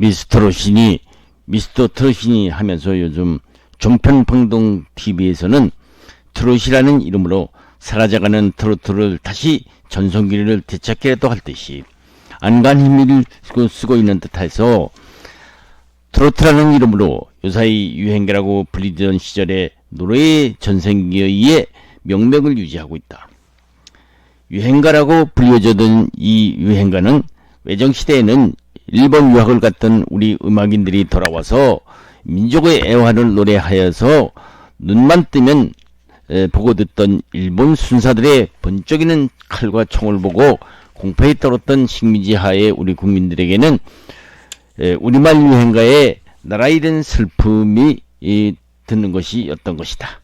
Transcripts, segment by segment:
미스터로시니 미스터 트롯이니 하면서 요즘 종편방송 TV에서는 트롯이라는 이름으로 사라져가는 트로트를 다시 전성기를 되찾기라도 할 듯이 안간 힘을 쓰고, 있는 듯해서 트로트라는 이름으로 요사이 유행가라고 불리던 시절의 노래의 전생기의 명맥을 유지하고 있다. 유행가라고 불려졌던 이 유행가는 외정시대에는 일본 유학을 갔던 우리 음악인들이 돌아와서 민족의 애환을 노래하여서 눈만 뜨면 에, 보고 듣던 일본 순사들의 번쩍이는 칼과 총을 보고 공포에 떨었던 식민지하의 우리 국민들에게는 에, 우리말 유행가에 나라 잃은 슬픔이 이, 듣는 것이었던 것이다.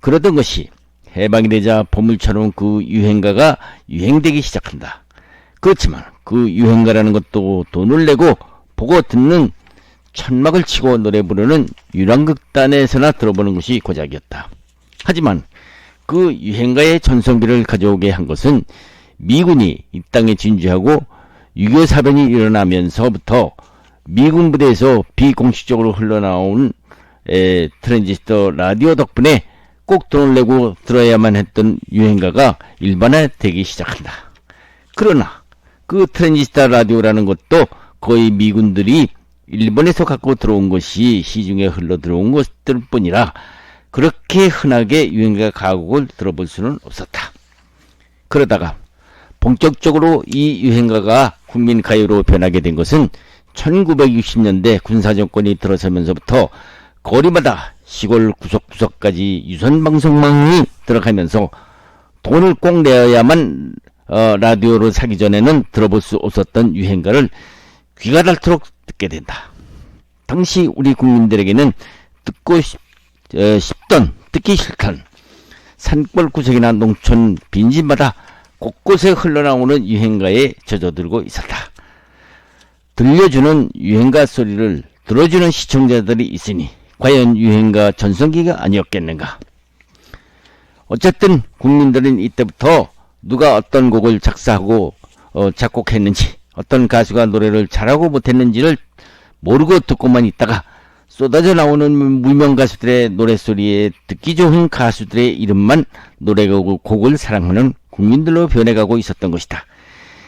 그러던 것이 해방이 되자 보물처럼 그 유행가가 유행되기 시작한다. 그렇지만 그 유행가라는 것도 돈을 내고 보고 듣는 천막을 치고 노래 부르는 유랑극단에서나 들어보는 것이 고작이었다. 하지만 그 유행가의 전성기를 가져오게 한 것은 미군이 이 땅에 진주하고 6.25 사변이 일어나면서부터 미군 부대에서 비공식적으로 흘러나온 에, 트랜지스터 라디오 덕분에 꼭 돈을 내고 들어야만 했던 유행가가 일반화되기 시작한다. 그러나 그 트랜지스터 라디오라는 것도 거의 미군들이 일본에서 갖고 들어온 것이 시중에 흘러 들어온 것들 뿐이라 그렇게 흔하게 유행가 가곡을 들어볼 수는 없었다. 그러다가 본격적으로 이 유행가가 국민 가요로 변하게 된 것은 1960년대 군사정권이 들어서면서부터 거리마다 시골 구석구석까지 유선방송망이 들어가면서 돈을 꼭 내야만 어, 라디오를 사기 전에는 들어볼 수 없었던 유행가를 귀가 닳도록 듣게 된다. 당시 우리 국민들에게는 듣고 싶, 어, 싶던 듣기 싫던 산골 구석이나 농촌 빈집마다 곳곳에 흘러나오는 유행가에 젖어들고 있었다. 들려주는 유행가 소리를 들어주는 시청자들이 있으니 과연 유행가 전성기가 아니었겠는가? 어쨌든 국민들은 이때부터 누가 어떤 곡을 작사하고 어, 작곡했는지 어떤 가수가 노래를 잘하고 못했는지를 모르고 듣고만 있다가 쏟아져 나오는 무명 가수들의 노래소리에 듣기 좋은 가수들의 이름만 노래곡을 사랑하는 국민들로 변해가고 있었던 것이다.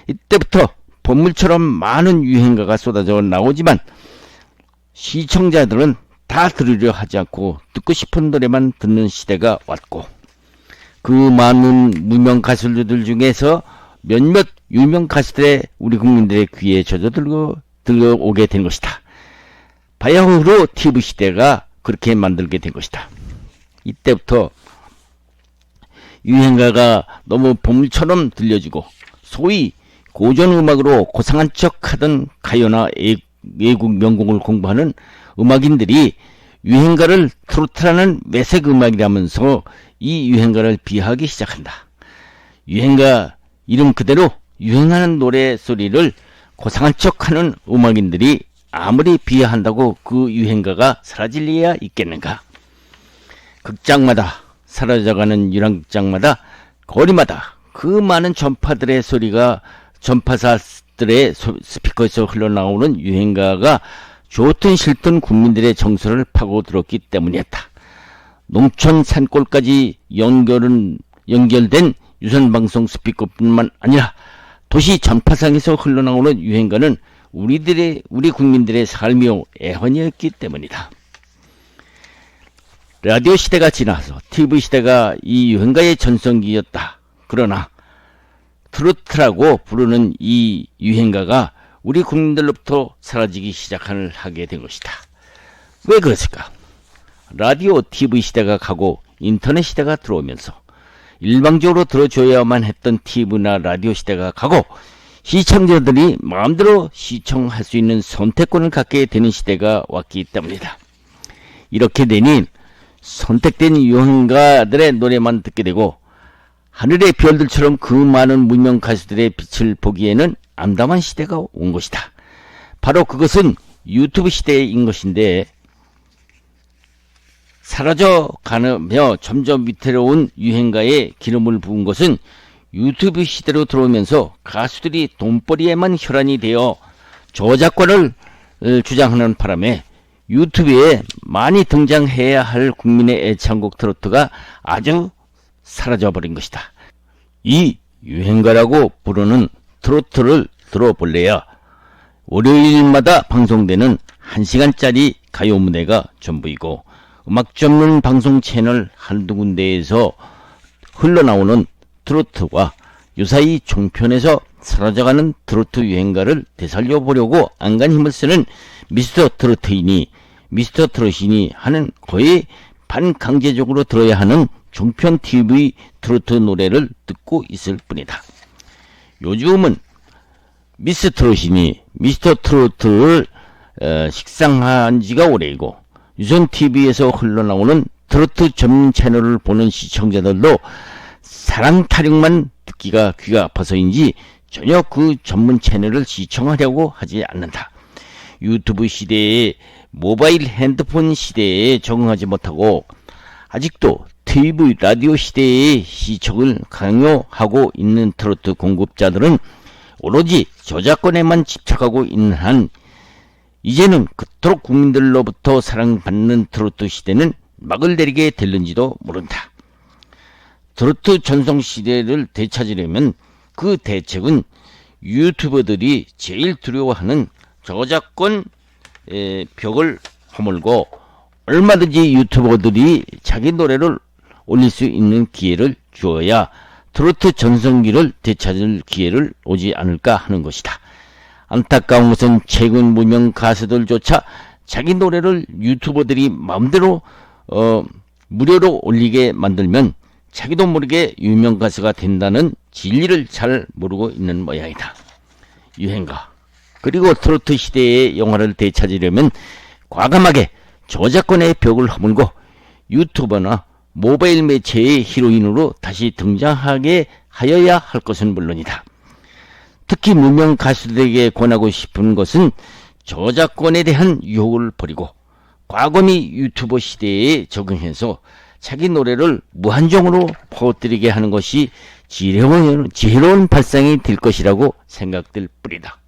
이때부터 본물처럼 많은 유행가가 쏟아져 나오지만 시청자들은 다 들으려 하지 않고 듣고 싶은 노래만 듣는 시대가 왔고 그 많은 무명 가수들 중에서 몇몇 유명 가수들의 우리 국민들의 귀에 젖어들고 들어오게 된 것이다. 바야흐로 TV 시대가 그렇게 만들게 된 것이다. 이때부터 유행가가 너무 보물처럼 들려지고 소위 고전 음악으로 고상한 척 하던 가요나 외국 명곡을 공부하는 음악인들이 유행가를 트로트라는 매색 음악이라면서 이 유행가를 비하하기 시작한다. 유행가 이름 그대로 유행하는 노래 소리를 고상한 척하는 음악인들이 아무리 비하한다고 그 유행가가 사라질 리야 있겠는가? 극장마다 사라져가는 유랑극장마다 거리마다 그 많은 전파들의 소리가 전파사들의 스피커에서 흘러나오는 유행가가 좋든 싫든 국민들의 정서를 파고들었기 때문이었다. 농촌 산골까지 연결은 연결된 유선방송 스피커뿐만 아니라 도시 전파상에서 흘러나오는 유행가는 우리들의 우리 국민들의 삶이요 애환이었기 때문이다. 라디오 시대가 지나서 TV 시대가 이 유행가의 전성기였다. 그러나 트로트라고 부르는 이 유행가가 우리 국민들로부터 사라지기 시작을 하게 된 것이다. 왜 그랬을까? 라디오, TV 시대가 가고 인터넷 시대가 들어오면서 일방적으로 들어줘야만 했던 TV나 라디오 시대가 가고 시청자들이 마음대로 시청할 수 있는 선택권을 갖게 되는 시대가 왔기 때문이다. 이렇게 되니 선택된 유행가들의 노래만 듣게 되고 하늘의 별들처럼 그 많은 무명 가수들의 빛을 보기에는 암담한 시대가 온 것이다. 바로 그것은 유튜브 시대인 것인데 사라져 가며 점점 위태로운 유행가에 기름을 부은 것은 유튜브 시대로 들어오면서 가수들이 돈벌이에만 혈안이 되어 저작권을 주장하는 바람에 유튜브에 많이 등장해야 할 국민의 애창곡 트로트가 아주 사라져버린 것이다. 이 유행가라고 부르는 트로트를 들어볼래야 월요일마다 방송되는 1시간짜리 가요 무대가 전부이고 음악 전문 방송 채널 한두 군데에서 흘러나오는 트로트와 유사히 종편에서 사라져가는 트로트 유행가를 되살려 보려고 안간 힘을 쓰는 미스터 트로트이니 미스터 트롯이니 하는 거의 반강제적으로 들어야 하는 종편 TV 트로트 노래를 듣고 있을 뿐이다. 요즘은 미스 트롯이니 미스터 트로트를 어, 식상한 지가 오래이고 유선 TV에서 흘러나오는 트로트 전문 채널을 보는 시청자들도 사랑 타령만 듣기가 귀가 아파서인지 전혀 그 전문 채널을 시청하려고 하지 않는다. 유튜브 시대에 모바일 핸드폰 시대에 적응하지 못하고 아직도 TV 라디오 시대의 시청을 강요하고 있는 트로트 공급자들은 오로지 저작권에만 집착하고 있는 한 이제는 그토록 국민들로부터 사랑받는 트로트 시대는 막을 내리게 될는지도 모른다. 트로트 전성 시대를 되찾으려면 그 대책은 유튜버들이 제일 두려워하는 저작권 벽을 허물고 얼마든지 유튜버들이 자기 노래를 올릴 수 있는 기회를 주어야 트로트 전성기를 되찾을 기회를 오지 않을까 하는 것이다. 안타까운 것은 최근 무명 가수들조차 자기 노래를 유튜버들이 마음대로 어, 무료로 올리게 만들면 자기도 모르게 유명 가수가 된다는 진리를 잘 모르고 있는 모양이다. 유행가 그리고 트로트 시대의 영화를 되찾으려면 과감하게 저작권의 벽을 허물고 유튜버나 모바일 매체의 히로인으로 다시 등장하게 하여야 할 것은 물론이다. 특히 무명 가수들에게 권하고 싶은 것은 저작권에 대한 유혹을 버리고 과거미 유튜버 시대에 적응해서 자기 노래를 무한정으로 퍼뜨리게 하는 것이 지혜로운, 지혜로운 발상이 될 것이라고 생각될 뿐이다.